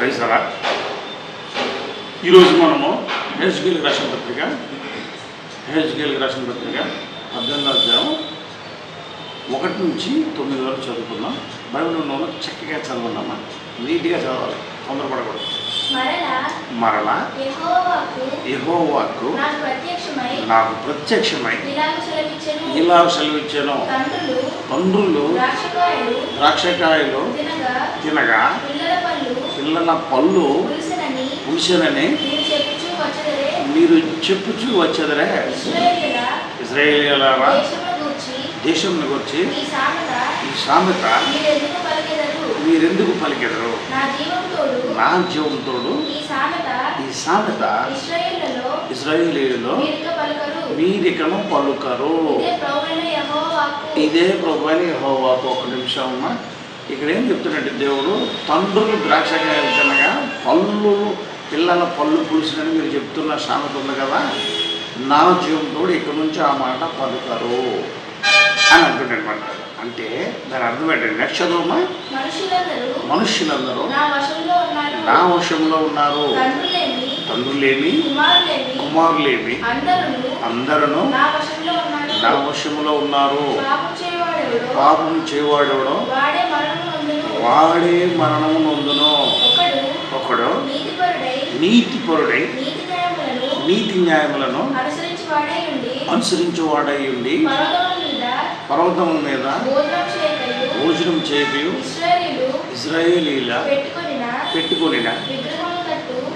రైసరా ఈరోజు మనము హెచ్గేల్ రాసిన పత్రిక హెచ్గేల్ రాసిన పత్రిక పద్దెనిమిది అధ్యాయం ఒకటి నుంచి తొమ్మిది వరకు చదువుకున్నాం బైబిల్ ఉన్న చక్కగా చదవండమ్మా. నీట్గా చదవాలి. తొందరపడకూడదు. మరలా యెహోవాకు నాకు ప్రత్యక్షమై ఇలా సెలవిచ్చాను. తండ్రులు ద్రాక్షకాయలు తినగా పిల్లల పళ్ళు పులిసెనని మీరు చెప్పుచూ వచ్చదరే. మీరు చెప్పుచూ వచ్చేదరే. ఇశ్రాయేలీయుల ఇజ్రాయేలీయులారా దేశమును గూర్చి ఈ సామెత మీరెందుకు పలికెదరు? నా జీవంతోడు ఈ సామెత ఈ సామెత ఇశ్రాయేలులో ఇజ్రాయేలీయులో మీరిక పలుకరు. మీరికను పలుకరు. ఇదే ప్రభువైన యెహోవాకు. ఇదే ప్రభుని హోవాకు ఒక నిమిషం ఇక్కడ ఏం చెప్తున్నాడు దేవుడు తండ్రులు ద్రాక్షకాయలు తినగా పళ్ళు పిల్లల పళ్ళు పులుసునని మీరు చెప్తున్న సామెత ఉంది కదా నా జీవంతో ఇక్కడ నుంచి ఆ మాట పలుకరు అని అంటున్నాడు అనమాట అంటే దాని అర్థం ఏంటంటే నెక్స్ట్ చదువుమా మనుషులందరూ నా వశంలో ఉన్నారు. తండ్రులేమి? కుమారులేమి? అందరూ నా వశంలో ఉన్నారు. పాపం చేయవాడెవడో? వాడే మరణం నొందును ఒకడు నీతిపరుడై నీతి న్యాయములను అనుసరించువాడై ఉండి పర్వతముల మీద భోజనం చేయకయు ఇజ్రాయేలీల పెట్టుకొనిన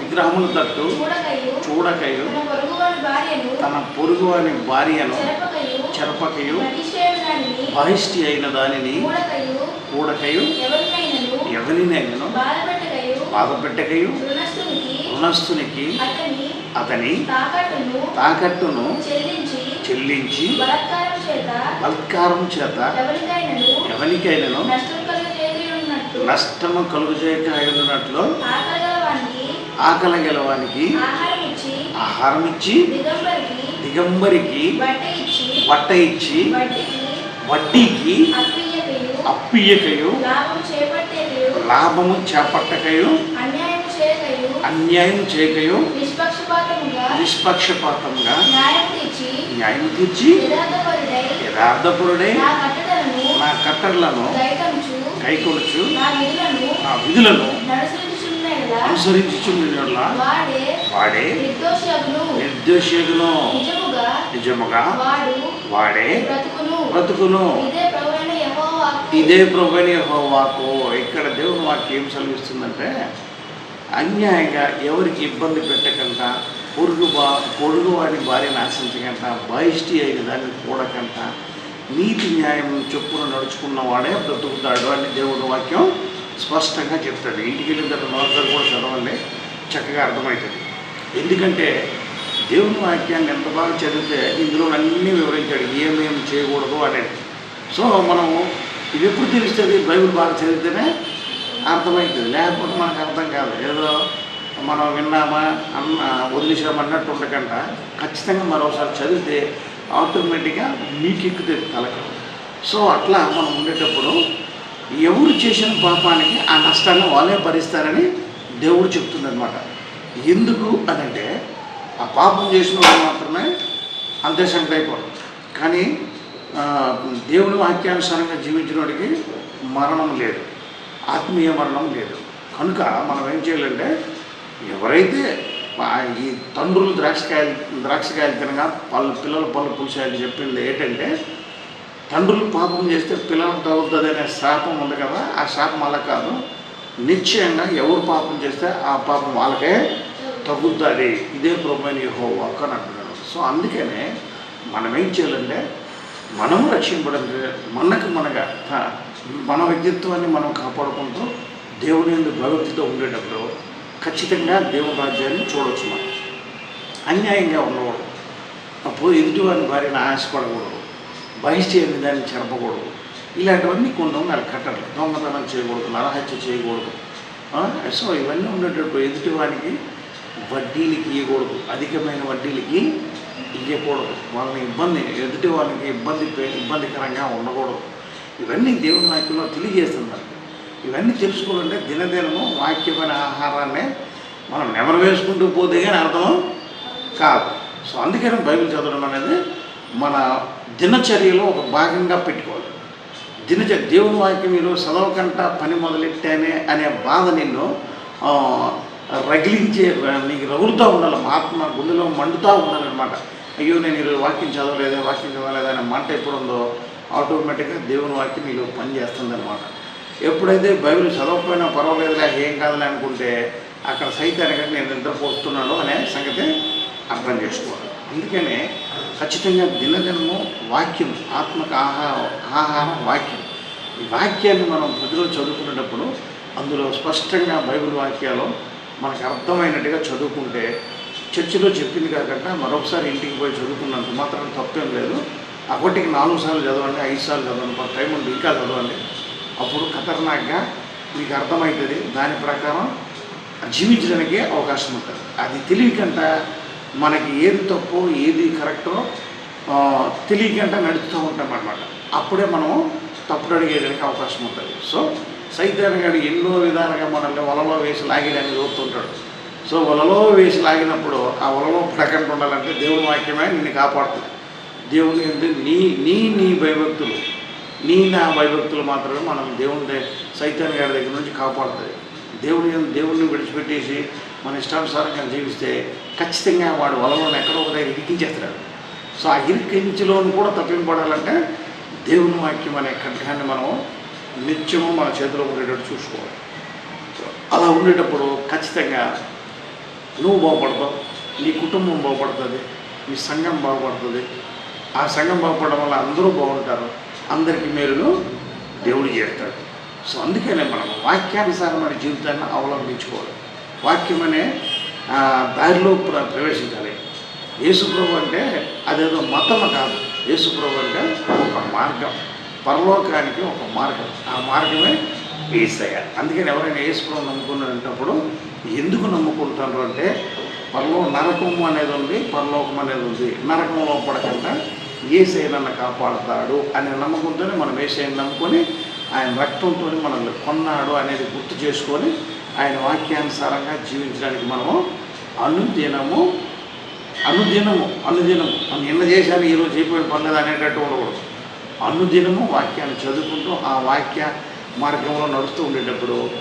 విగ్రహముల తట్టు చూడకయు తన పొరుగువాని భార్యను తన పొరుగు అని భార్యను చెరపకయు బహిష్టి అయిన దానిని కూడకయు ఎవరినైనను బాధపెట్టకయు బాధ పెట్టకయు రుణస్థునికి అతని తాకట్టును చెల్లించి చెల్లించి బలత్కారం చేత బల్కారం చేత ఎవరికైనను నష్టము కలుగజేయక అయినట్లు ఆకలి గెలవానికి ఆహారం ఇచ్చి దిగంబరికి బట్ట ఇచ్చి వడ్డీకి అప్పియకయు. లాభము చేపట్టకయు. అన్యాయం చేయకయు. నిష్పక్షపాతంగా న్యాయం తీర్చి. యథార్థపరుడై. నా కట్టడలను నా కట్టడలను దయకంచు కైకొలుచు నా విధులను అనుసరించుచున్న వాడే నిర్దోషగును నిజముగా వాడే బ్రతుకును. ఇదే ప్రభుని హోవాకు ఇక్కడ దేవుని వాక్యం ఏం సెలవిస్తుందంటే అన్యాయంగా ఎవరికి ఇబ్బంది పెట్టకుండా పొరుగు బా పొరుగు వారి భార్యను ఆశించకంట బహిష్టి అయిన దాన్ని కూడకంట నీతి న్యాయం చొప్పున నడుచుకున్న వాడే బ్రతుకుతాడు అని దేవుని వాక్యం స్పష్టంగా చెప్తాడు. ఇంటికి వెళ్ళిన తర్వాత కూడా చదవండి. చక్కగా అర్థమవుతుంది. ఎందుకంటే దేవుని వాక్యాన్ని ఎంత బాగా చదివితే ఇందులో అన్నీ వివరించాడు ఏమేమి చేయకూడదు అనేది. సో మనం ఇది ఎప్పుడు తెలుస్తుంది? బైబిల్ బాగా చదివితేనే అర్థమవుతుంది. లేకపోతే మనకు అర్థం కాదు. ఏదో మనం విన్నామా అన్న వదిలేసామన్నట్టు ఉండకంట. ఖచ్చితంగా మరోసారి చదివితే ఆటోమేటిక్గా మీకు ఎక్కుతుంది సో అట్లా మనం ఉండేటప్పుడు ఎవరు చేసిన పాపానికి ఆ నష్టాన్ని వాళ్ళే భరిస్తారని దేవుడు చెప్తుందనమాట ఎందుకు అనంటే ఆ పాపం చేసిన వాళ్ళు మాత్రమే అంతే అయిపోవడం కానీ దేవుని వాక్యానుసారంగా జీవించిన వాడికి మరణం లేదు. ఆత్మీయ మరణం లేదు. కనుక మనం ఏం చేయాలంటే ఎవరైతే ఈ తండ్రులు ద్రాక్షకాయలు ద్రాక్షకాయలు తినగా పళ్ళు పిల్లలు పళ్ళు పులిసాయని చెప్పింది ఏంటంటే తండ్రులు పాపం చేస్తే పిల్లలకు తగులుతుంది అనే శాపం ఉంది కదా ఆ శాపం అలా కాదు. నిశ్చయంగా ఎవరు పాపం చేస్తే ఆ పాపం వాళ్ళకే తగులుతుంది ఇదే ప్రభుత్వం యెహోవాకు అని అంటున్నాడు. సో అందుకనే మనం ఏం చేయాలంటే మనము రక్షింపడంటే మనకు మనగా మన వ్యక్తిత్వాన్ని మనం కాపాడుకుంటూ దేవుని యందు భగవతితో ఉండేటప్పుడు ఖచ్చితంగా దేవుని రాజ్యాన్ని చూడవచ్చు మనం. అన్యాయంగా ఉండకూడదు. అప్పుడు ఎదుటివారిని భార్యను ఆశపడకూడదు. బహిష్టి దాన్ని చెరపకూడదు. ఇలాంటివన్నీ కొన్ని ఉన్నాయి కట్టలు దొంగతనం చేయకూడదు నరహత్య చేయకూడదు. సో ఇవన్నీ ఉండేటప్పుడు ఎదుటివానికి వడ్డీలకి ఇవ్వకూడదు అధికమైన వడ్డీలకి ఇవ్వకూడదు వాళ్ళని ఇబ్బంది ఎదుటి వాళ్ళకి ఇబ్బంది ఇబ్బందికరంగా ఉండకూడదు. ఇవన్నీ దేవుని వాక్యంలో తెలియజేస్తుంది ఇవన్నీ తెలుసుకోవాలంటే దినదినము వాక్యమైన ఆహారాన్ని మనం నెమరవేసుకుంటూ పోతే కానీ అర్థం కాదు. సో అందుకని బైబిల్ చదవడం అనేది మన దినచర్యలో ఒక భాగంగా పెట్టుకోవాలి. దినచ దేవుని వాక్యం మీరు చదవకంట పని మొదలెట్టానే అనే బాధ నిన్ను రగిలించే నీకు రగులుతూ ఉండాలి మహాత్మ ఆత్మ గుండెలో మండుతూ ఉండాలన్నమాట. అయ్యో నేను ఈరోజు వాక్యం చదవలేదే వాక్యం చదవలేదా అనే మంట ఎప్పుడు ఉందో ఆటోమేటిక్గా దేవుని వాక్యం నీలో పనిచేస్తుందన్నమాట. ఎప్పుడైతే బైబిల్ చదవకపోయినా పర్వాలేదులే ఏం కాదులే అనుకుంటే అక్కడ సైతానికి నేను నిద్రపోతున్నాను అనే సంగతి అర్థం చేసుకోవాలి. అందుకనే ఖచ్చితంగా దినదినము వాక్యం ఆత్మక ఆహారం ఆహారం వాక్యం. ఈ వాక్యాన్ని మనం ప్రతిరోజు చదువుకునేటప్పుడు అందులో స్పష్టంగా బైబిల్ వాక్యాలు మనకు అర్థమైనట్టుగా చదువుకుంటే చర్చిలో చెప్పింది కాకుండా మరొకసారి ఇంటికి పోయి చదువుకున్నంత మాత్రం తప్పేం లేదు. ఒకటికి నాలుగు సార్లు చదవండి ఐదు సార్లు చదవండి కొంత టైం ఉంది ఇంకా చదవండి. అప్పుడు ఖతర్నాక్గా మీకు అర్థమవుతుంది దాని ప్రకారం జీవించడానికి అవకాశం ఉంటుంది. అది తెలియకంట మనకి ఏది తప్పో ఏది కరెక్టో తెలియకుండా నడుస్తూ ఉంటాం అనమాట అప్పుడే మనం తప్పుడు అడిగేయడానికి అవకాశం ఉంటుంది. సో సైతాన్ గారు ఎన్నో విధాలుగా మనల్ని వలలో వేసి లాగేయడానికి చూస్తుంటాడు. సో వలలో వేసి లాగినప్పుడు ఆ వలలో పడకుండా ఉండాలంటే దేవుని వాక్యమే నిన్ను కాపాడుతుంది. దేవుని అంటే నీ నీ నీ భయభక్తులు. నీ నా భయభక్తులు మాత్రమే మనం దేవుని సైతాన్ గారి దగ్గర నుంచి కాపాడుతుంది దేవుని దేవుడిని విడిచిపెట్టేసి మన ఇష్టానుసారంగా జీవిస్తే ఖచ్చితంగా వాడు వలలో ఎక్కడో ఒక దగ్గర ఇరికించేస్తాడు. సో ఆ ఇరికించులోను కూడా తప్పింపడాలంటే దేవుని వాక్యం అనే ఖడ్గాన్ని మనం నిత్యము మన చేతిలో ఉండేటట్టు చూసుకోవాలి. అలా ఉండేటప్పుడు ఖచ్చితంగా నువ్వు బాగుపడతావు నీ కుటుంబం బాగుపడుతుంది నీ సంఘం బాగుపడుతుంది. ఆ సంఘం బాగుపడడం వల్ల అందరూ బాగుంటారు అందరికీ మేలును దేవుడు చేస్తాడు. సో అందుకనే మనం వాక్యానుసారమైన జీవితాన్ని అవలంబించుకోవాలి. వాక్యం అనే దారిలో ప్రవేశించాలి. యేసుప్రభు అంటే అదేదో మతం కాదు. యేసుప్రభు అంటే ఒక మార్గం. పరలోకానికి ఒక మార్గం. ఆ మార్గమే ఏసయ్య. అందుకని ఎవరైనా యేసుప్రభు నమ్ముకున్నప్పుడు ఎందుకు నమ్ముకుంటారు అంటే పరలో నరకం అనేది ఉంది పరలోకం అనేది ఉంది. నరకంలో పడకుండా ఏసై నన్ను కాపాడుతాడు అనే నమ్మకంతోనే మనం ఏసైని నమ్ముకొని ఆయన రక్తంతో మనల్ని కొన్నాడు అనేది గుర్తు చేసుకొని ఆయన వాక్యానుసారంగా జీవించడానికి మనము అనుదినము అనుదినము అనుదినము. నిన్న చేశాను ఈరోజు చేయకపోయిన పర్లేదు అనేటట్టు ఉండకూడదు. అనుదినము వాక్యాన్ని చదువుకుంటూ ఆ వాక్య మార్గంలో నడుస్తూ ఉండేటప్పుడు